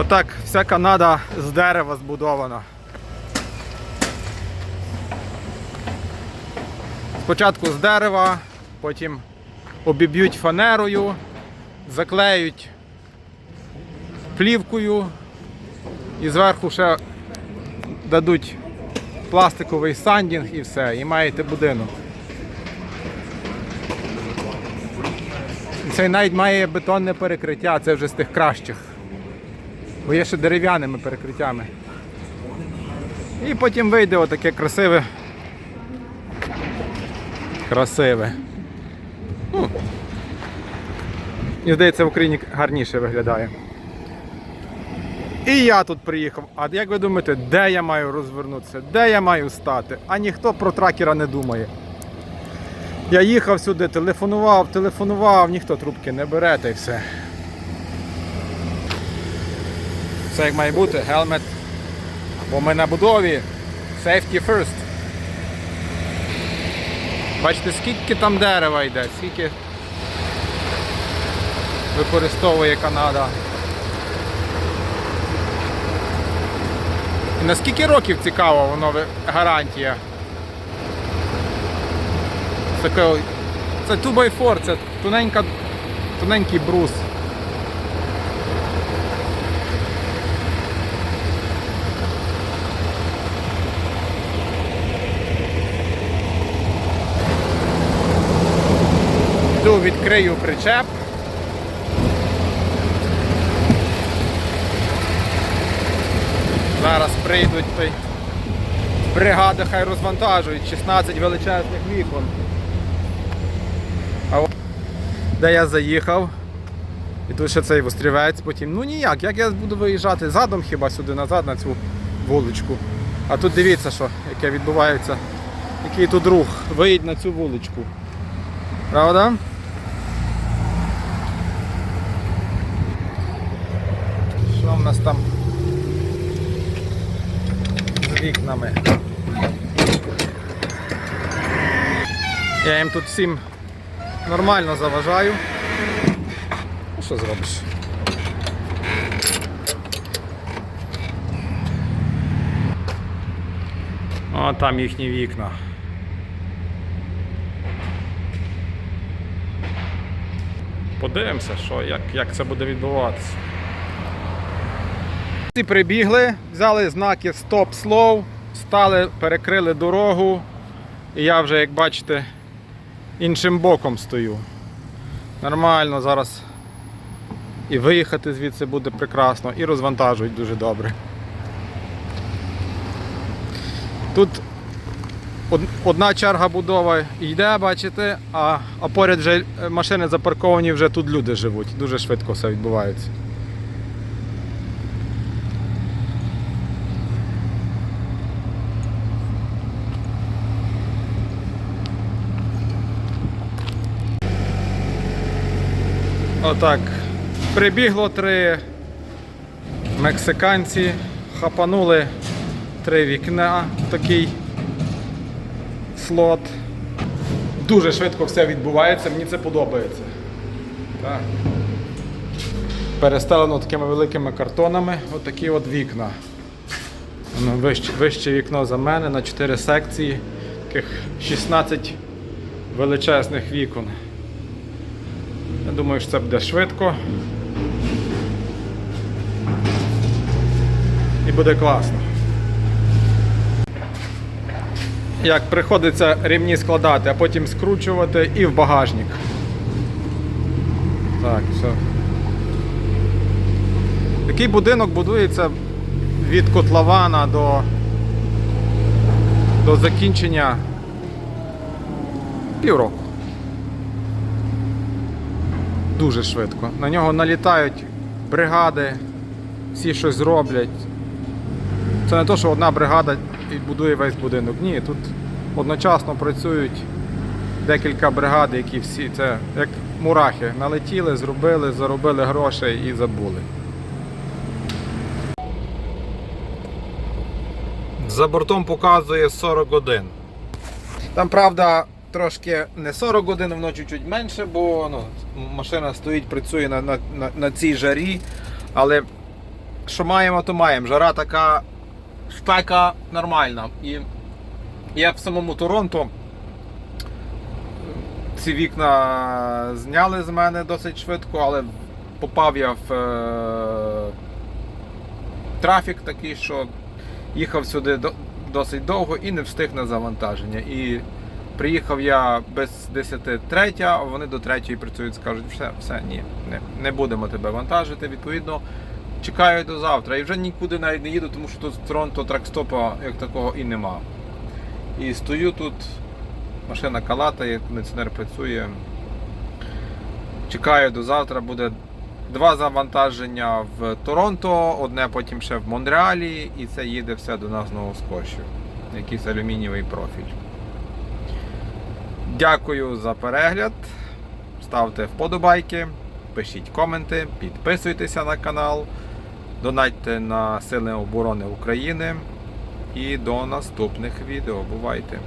Отак вся Канада з дерева збудована. Спочатку з дерева, потім обіб'ють фанерою, заклеють плівкою і зверху ще дадуть пластиковий сандінг і все, і маєте будинок. Цей навіть має бетонне перекриття, це вже з тих кращих. Бо є ще дерев'яними перекриттями. І потім вийде отаке красиве. Красиве. Ну, Мені здається, в Україні гарніше виглядає. І я тут приїхав. А як ви думаєте, де я маю розвернутися? Де я маю стати? А ніхто про тракера не думає. Я їхав сюди, телефонував, телефонував, ніхто трубки не бере та й все. Все як має бути, гелмет. Бо ми на будові. Safety first. Бачите, скільки там дерева йде, скільки використовує Канада. І на скільки років цікаво воно гарантія? Це, це 2x4, це тоненька, тоненький брус. Йду відкрию причеп. Зараз прийдуть бригади, хай розвантажують 16 величезних вікон. А от де я заїхав, і тут ще цей вострівець потім. Ну ніяк, як я буду виїжджати задом хіба сюди назад на цю вуличку. А тут дивіться, що яке відбувається, який тут рух. Виїдь на цю вуличку. Правда? Що в нас там з вікнами? Я їм тут всім нормально заважаю. Ну що зробиш? О, там їхні вікна. Подивимося, що, як, як це буде відбуватися. Всі прибігли, взяли знаки Стоп Slow, стали, перекрили дорогу. І я вже, як бачите, іншим боком стою. Нормально зараз і виїхати звідси буде прекрасно, і розвантажують дуже добре. Тут одна черга будова йде, бачите, а, поряд вже е, машини запарковані, вже тут люди живуть. Дуже швидко все відбувається. Отак. Прибігло три мексиканці, хапанули три вікна такий слот. Дуже швидко все відбувається, мені це подобається. Так. Перестелено такими великими картонами, отакі от вікна. Воно вище, вище вікно за мене на 4 секції, таких 16 величезних вікон. Думаю, що це буде швидко. І буде класно. Як приходиться рівні складати, а потім скручувати і в багажник. Так, все. Такий будинок будується від котлована до, до закінчення півроку. Дуже швидко. На нього налітають бригади, всі щось зроблять. Це не то, що одна бригада будує весь будинок. Ні, тут одночасно працюють декілька бригад, які всі це як мурахи. Налетіли, зробили, заробили грошей і забули. За бортом показує 40 годин. Там, правда, трошки не 40 годин, воно чуть-чуть менше, бо ну, машина стоїть, працює на, на, на, на цій жарі. Але що маємо, то маємо. Жара така спека нормальна. І як в самому Торонто ці вікна зняли з мене досить швидко, але попав я в е, трафік такий, що їхав сюди до- досить довго і не встиг на завантаження. І приїхав я без 10.03, а вони до 3 працюють, скажуть, все, все, ні, не, не будемо тебе вантажити. Відповідно, чекаю до завтра. І вже нікуди навіть не їду, тому що тут в Торонто тракстопа як такого і нема. І стою тут, машина калатає, кондиціонер працює. Чекаю до завтра, буде два завантаження в Торонто, одне потім ще в Монреалі, і це їде все до нас з Скотчу. Якийсь алюмінієвий профіль. Дякую за перегляд. Ставте вподобайки, пишіть коменти, підписуйтеся на канал, донатьте на Сили оборони України. І до наступних відео. Бувайте!